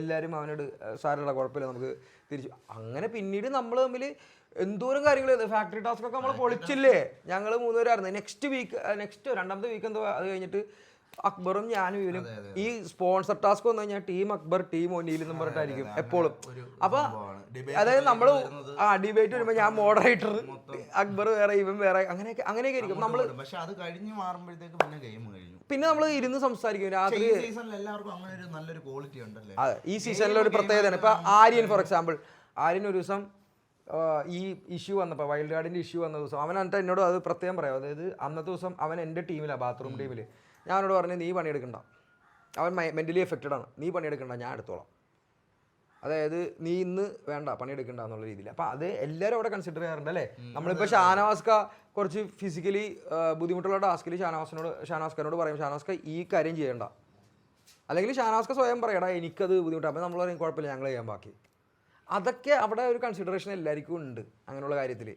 എല്ലാവരും അവനോട് സാരമുള്ള കുഴപ്പമില്ല നമുക്ക് തിരിച്ചു. അങ്ങനെ പിന്നീട് നമ്മൾ തമ്മിൽ എന്തോരം കാര്യങ്ങൾ ഫാക്ടറി ടാസ്ക് ഒക്കെ നമ്മൾ പൊളിച്ചില്ലേ? ഞങ്ങൾ മൂന്നുപേരായിരുന്നു. നെക്സ്റ്റ് വീക്ക് നെക്സ്റ്റ് രണ്ടാമത്തെ വീക്ക് എന്തോ അത് കഴിഞ്ഞിട്ട് അക്ബറും ഞാനും ഇവരും ഈ സ്പോൺസർ ടാസ്ക് വന്നു കഴിഞ്ഞാൽ ടീം അക്ബർ ടീം ഒന്നിയിൽ എന്നും പറഞ്ഞിട്ടായിരിക്കും എപ്പോഴും. അപ്പൊ അതായത് നമ്മൾ ആ ഡിബേറ്റ് വരുമ്പോൾ ഞാൻ മോഡറേറ്റർ അക്ബർ വേറെ ഇവൻ വേറെ അങ്ങനെയൊക്കെ അങ്ങനെയൊക്കെ ആയിരിക്കും. നമ്മൾ പക്ഷെ അത് കഴിഞ്ഞ് മാറുമ്പോഴത്തേക്ക് പിന്നെ ഗെയിം കഴിഞ്ഞു. പിന്നെ നമ്മൾ ഇരുന്ന് സംസാരിക്കും. രാത്രി ഈ സീസണിൽ എല്ലാവർക്കും അങ്ങനെ ഒരു നല്ലൊരു ക്വാളിറ്റി ഉണ്ടല്ലേ? അതെ ഈ സീസണിലെ ഒരു പ്രത്യേകതയാണ്. ഇപ്പൊ ആര്യൻ ഫോർ എക്സാമ്പിൾ ആര്യൻ ഒരു ദിവസം ഈ ഇഷ്യൂ വന്നപ്പോൾ വൈൽഡ് കാർഡിന്റെ ഇഷ്യൂ വന്ന ദിവസം അവൻ എന്നിട്ട് എന്നോട് അത് പ്രത്യേകം പറയാം. അതായത് അന്നത്തെ ദിവസം അവൻ എന്റെ ടീമിലാണ് ബാത്റൂം ടീമിൽ ഞാൻ അവനോട് പറഞ്ഞു നീ പണിയെടുക്കണ്ട. അവൻ മെന്റലി എഫക്റ്റഡ് ആണ്. നീ പണിയെടുക്കണ്ട ഞാൻ എടുത്തോളാം. അതായത് നീ ഇന്ന് വേണ്ട പണിയെടുക്കണ്ട എന്നുള്ള രീതിയിൽ. അപ്പോൾ അത് എല്ലാവരും അവിടെ കൺസിഡർ ചെയ്യാറുണ്ട് അല്ലേ? നമ്മളിപ്പോൾ ഷാനവാസ്ക കുറച്ച് ഫിസിക്കലി ബുദ്ധിമുട്ടുള്ള ടാസ്കിൽ ഷാനവാസിനോട് ഷാനവാസ്കനോട് പറയും ഷാനവാസ്ക ഈ കാര്യം ചെയ്യേണ്ട. അല്ലെങ്കിൽ ഷാനവാസ്ക സ്വയം പറയടാ എനിക്കത് ബുദ്ധിമുട്ടാണ് അപ്പോൾ നമ്മൾ പറയും കുഴപ്പമില്ല ഞങ്ങൾ ചെയ്യാൻ ബാക്കി. അതൊക്കെ അവിടെ ഒരു കൺസിഡറേഷൻ എല്ലാവർക്കും ഉണ്ട് അങ്ങനെയുള്ള കാര്യത്തിൽ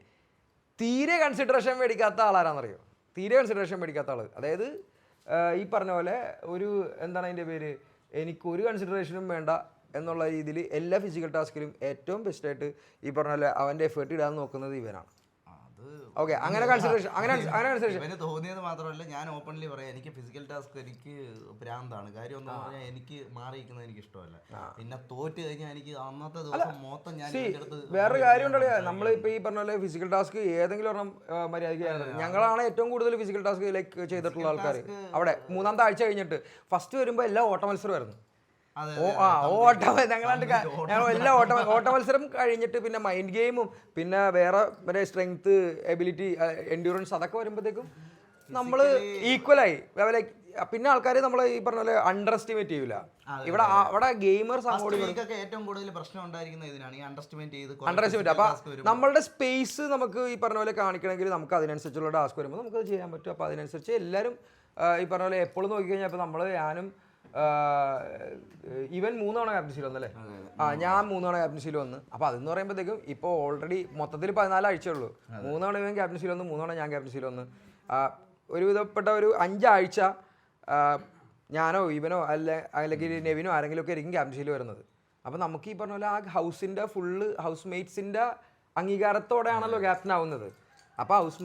തീരെ കൺസിഡറേഷൻ മേടിക്കാത്ത ആളാരാന്നറിയോ? തീരെ കൺസിഡറേഷൻ മേടിക്കാത്ത ആൾ അതായത് ഈ പറഞ്ഞ പോലെ ഒരു എന്താണ് അതിന്റെ പേര്? എനിക്ക് ഒരു കൺസിഡറേഷനും വേണ്ട എന്നുള്ള രീതിയിൽ എല്ലാ ഫിസിക്കൽ ടാസ്കിലും ഏറ്റവും ബെസ്റ്റായിട്ട് ഈ പറഞ്ഞ പോലെ അവന്റെ എഫേർട്ട് ഇടാൻ നോക്കുന്നത് ഇവനാണ്. ഓക്കെ അങ്ങനെ കൺസിഡറേഷൻ അങ്ങനെ അങ്ങനെ കൺസിഡറേഷൻ തോന്നിയത് മാത്രമല്ല ഞാൻ ഓപ്പൺലി പറയാം എനിക്ക് ഫിസിക്കൽ ടാസ്ക് എനിക്ക് ഭ്രാന്താണ്. കാര്യം എന്താ പറഞ്ഞാൽ എനിക്ക് മാറിയിരിക്കുന്നത് എനിക്ക് ഇഷ്ടമല്ല. പിന്നെ തോറ്റ് കഴിഞ്ഞാൽ എനിക്ക് അന്നത്തെ ദിവസം മൊത്തം ഞാൻ വേറെ കാര്യം ഉണ്ടല്ലോ? നമ്മളിപ്പോൾ ഈ പറഞ്ഞ പോലെ ഫിസിക്കൽ ടാസ്ക് ഏതെങ്കിലും ഒരെണ്ണം മര്യാദയ്ക്ക് ഞങ്ങളാണ് ഏറ്റവും കൂടുതൽ ഫിസിക്കൽ ടാസ്ക് ലൈക്ക് ചെയ്തിട്ടുള്ള ആൾക്കാർ അവിടെ മൂന്നാമത്തെ ആഴ്ച കഴിഞ്ഞിട്ട് ഫസ്റ്റ് വരുമ്പോൾ എല്ലാ ഓട്ട മത്സരമായിരുന്നു ആ ഓട്ട ഞങ്ങളാണ്ട് ഞങ്ങൾ എല്ലാ ഓട്ട ഓട്ട മത്സരം കഴിഞ്ഞിട്ട് പിന്നെ മൈൻഡ് ഗെയിമും പിന്നെ വേറെ മറ്റേ സ്ട്രെങ്ത് എബിലിറ്റി എൻഡ്യൂറൻസ് അതൊക്കെ വരുമ്പോഴത്തേക്കും നമ്മൾ ഈക്വലായി ലൈക്ക് പിന്നെ ആൾക്കാർ നമ്മൾ ഈ പറഞ്ഞ പോലെ അണ്ടർ എസ്റ്റിമേറ്റ് ചെയ്യൂല ഇവിടെ അവിടെ ഗെയിമേഴ്സ് അങ്ങോട്ട് ഏറ്റവും കൂടുതൽ പ്രശ്നം ഉണ്ടായിരിക്കുന്ന ഇതിനാണ്. ഈ ചെയ്ത് അണ്ടർ എസ്റ്റിമേറ്റ് task നമ്മളുടെ സ്പേസ് നമുക്ക് ഈ പറഞ്ഞ പോലെ കാണിക്കണമെങ്കിൽ നമുക്ക് അതിനനുസരിച്ചുള്ള ടാസ്ക് വരുമ്പോൾ നമുക്ക് ചെയ്യാൻ പറ്റും. അപ്പൊ അതിനനുസരിച്ച് എല്ലാവരും ഈ പറഞ്ഞ പോലെ എപ്പോഴും നോക്കിക്കഴിഞ്ഞാൽ ഇപ്പോൾ നമ്മൾ ഞാനും ഇവൻ മൂന്നവണ ക്യാപ്റ്റൻസിയിൽ വന്നല്ലേ? ആ ഞാൻ മൂന്നവണ ക്യാപ്റ്റൻസിയിൽ ക്യാപ്റ്റൻസിൽ വന്ന്. അപ്പൊ അതെന്ന് പറയുമ്പോഴത്തേക്കും ഇപ്പോൾ ഓൾറെഡി മൊത്തത്തിൽ പതിനാല് ആഴ്ച ഉള്ളൂ. മൂന്ന് തവണ ഇവൻ ക്യാപ്റ്റൻസിൽ വന്ന് മൂന്നവണ ഞാൻ ക്യാപ്റ്റൻസിൽ വന്ന്. ഒരുവിധപ്പെട്ട ഒരു അഞ്ചാഴ്ച ഞാനോ ഇവനോ അല്ലെ അല്ലെങ്കിൽ നെവിനോ ആരെങ്കിലും ഒക്കെ ആയിരിക്കും ക്യാപ്റ്റൻസിയിൽ വരുന്നത്. അപ്പം നമുക്ക് ഈ പറഞ്ഞ പോലെ ആ ഹൗസിന്റെ ഫുള്ള് ഹൗസ് മേറ്റ്സിന്റെ അംഗീകാരത്തോടെയാണല്ലോ ക്യാപ്റ്റൻ ആവുന്നത്. അപ്പോൾ ഹൗസ്